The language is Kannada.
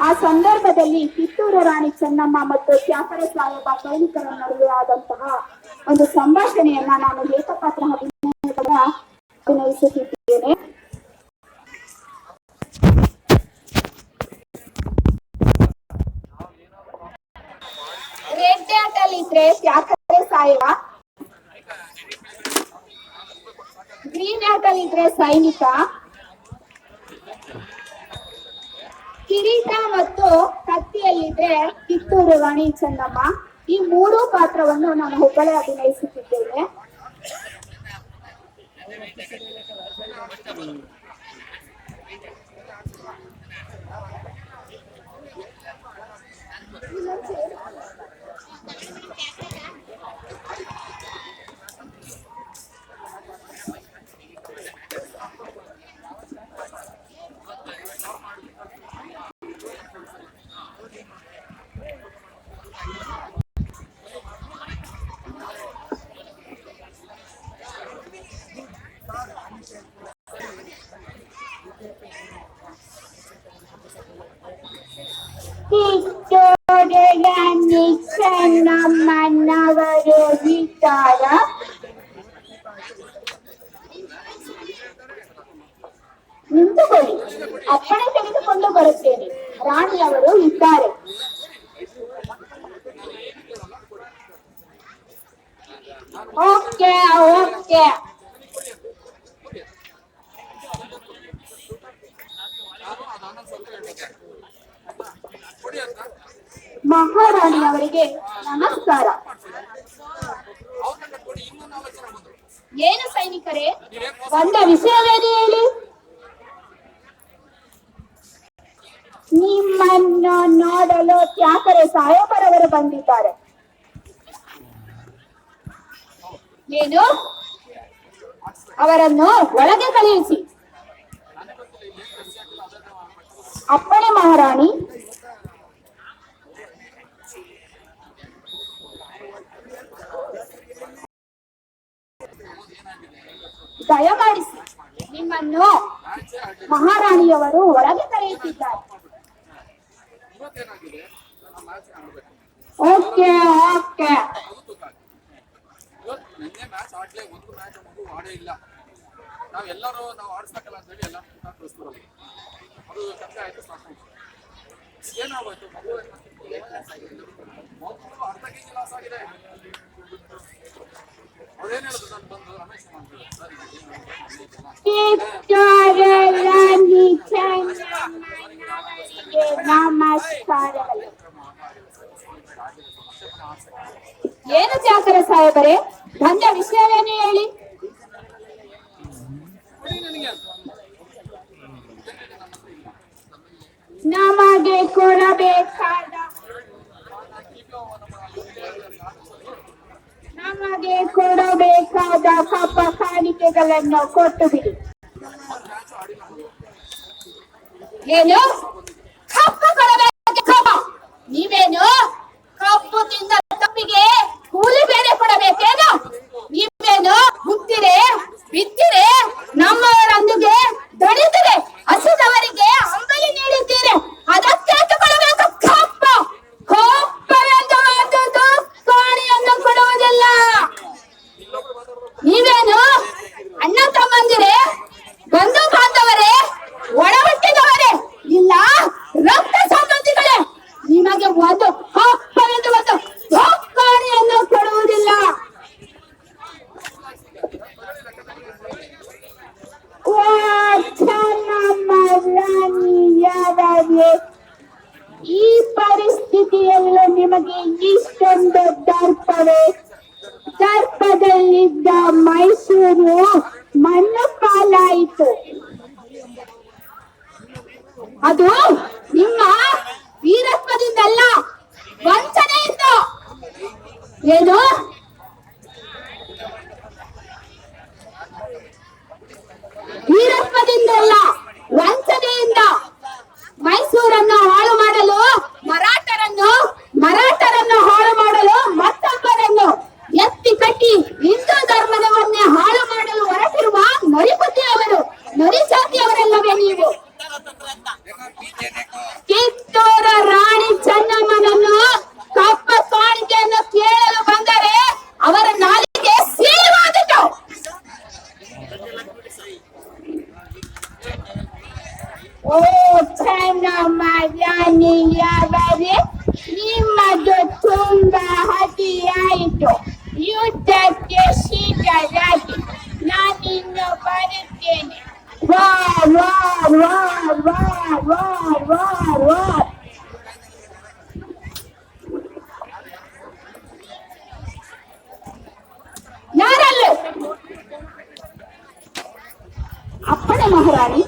ಆ ಸಂದರ್ಭದಲ್ಲಿ ಕಿತ್ತೂರು ರಾಣಿ ಚೆನ್ನಮ್ಮ ಮತ್ತು ಶ್ಯಾಪರ ಸಾಹೇಬ ಸೈನಿಕರ ನಡುವೆ ಆದಂತಹ ಒಂದು ಸಂಭಾಷಣೆಯನ್ನ ನಾನು ಏಕಪಾತ್ರ ಅಭಿನಯಿಸುತ್ತಿದ್ದೇನೆ. ರೆಡ್ ಇದ್ರೆ ತ್ಯಾಕರೆ ಸಾಹೇಬ, ಗ್ರೀನ್ ಆಟ್ ಅಲ್ಲಿ ಇದ್ರೆ ಸೈನಿಕ ಕಿರೀಟ ಮತ್ತು ಕತ್ತಿಯಲ್ಲಿದ್ರೆ ಕಿತ್ತೂರು ರಾಣಿ ಚೆನ್ನಮ್ಮ. ಈ ಮೂರು ಪಾತ್ರವನ್ನು ನಾನು ಒಬ್ಬಳೇ ಅಭಿನಯಿಸುತ್ತಿದ್ದೇನೆ ಕಿತ್ತೂರು ಚೆನ್ನಮ್ಮನವರು ಇದ್ದಾರ ನಿಂತುಕೊಳ್ಳಿ ಅಪ್ಪಣೆ ತೆಗೆದುಕೊಂಡು ಬರುತ್ತೇನೆ ರಾಣಿಯವರು ಇದ್ದಾರೆ ಓಕೆ ಓಕೆ ಮಹಾರಾಣಿಯವರಿಗೆ ನಮಸ್ಕಾರ. ಏನು ಸೈನಿಕರೇ? ಬಂದ ವಿಷಯವೇನು ಹೇಳಿ ನಿಮ್ಮನ್ನು ನೋಡಲು ತ್ಯಾಕರೆ ಸಾಹೇಬರವರು ಬಂದಿದ್ದಾರೆ. ಏನು? ಅವರನ್ನು ಒಳಗೆ ಕಳುಹಿಸಿ. ಅಪ್ಪಣೆ ಮಹಾರಾಣಿ ದಯಮಾಡಿಸಿ ನಿಮ್ಮನ್ನು ಮಹಾರಾಣಿಯವರು ಒಳಗೆ ಕರೆಯುತ್ತಿದ್ದಾರೆ. Okay okay. ನಾವೆಲ್ಲರೂ ನಾವು ಆಡಿಸ್ಬೇಕಲ್ಲ ಅಂತ ಹೇಳಿ ಎಲ್ಲ ಕಷ್ಟ ಅದು ಕಥೆ ಆಯ್ತು ಸಾಕು ಏನು ತ್ಯಾಕರ ಸಾಹೇಬರೇ? ಬಂದ ವಿಷಯವೇನು ನಮಗೆ ಕೊಡಬೇಕಾದ ನಮಗೆ ಕೊಡಬೇಕಾದ ಕಪ್ಪ ಕಾಣಿಕೆಗಳನ್ನು ಕೊಟ್ಟು ಬಿಡಿ. ಏನು? ಅಣ್ಣ ತಮ್ಮಂದಿರೇ ಬಂಧು ಬಾಂಧವರೇ ಹುಟ್ಟಿದವರೇ ಇಲ್ಲ, ರಕ್ತ ಸಂಬಂಧಿಗಳೇ, ನಿಮಗೆ ಒಂದು ಹಕ್ಕವೆಂದು ಒಂದು ಹಕ್ಕಾಣಿಯನ್ನು ಕೊಡುವುದಿಲ್ಲ. ಈ ಪರಿಸ್ಥಿತಿಯಲ್ಲೂ ನಿಮಗೆ ಇಷ್ಟೊಂದು ದರ್ಪವೇ. ದರ್ಪದಲ್ಲಿದ್ದ ಮೈಸೂರು வார் வார் வார் யாரல்ல அப்பன மகாராணி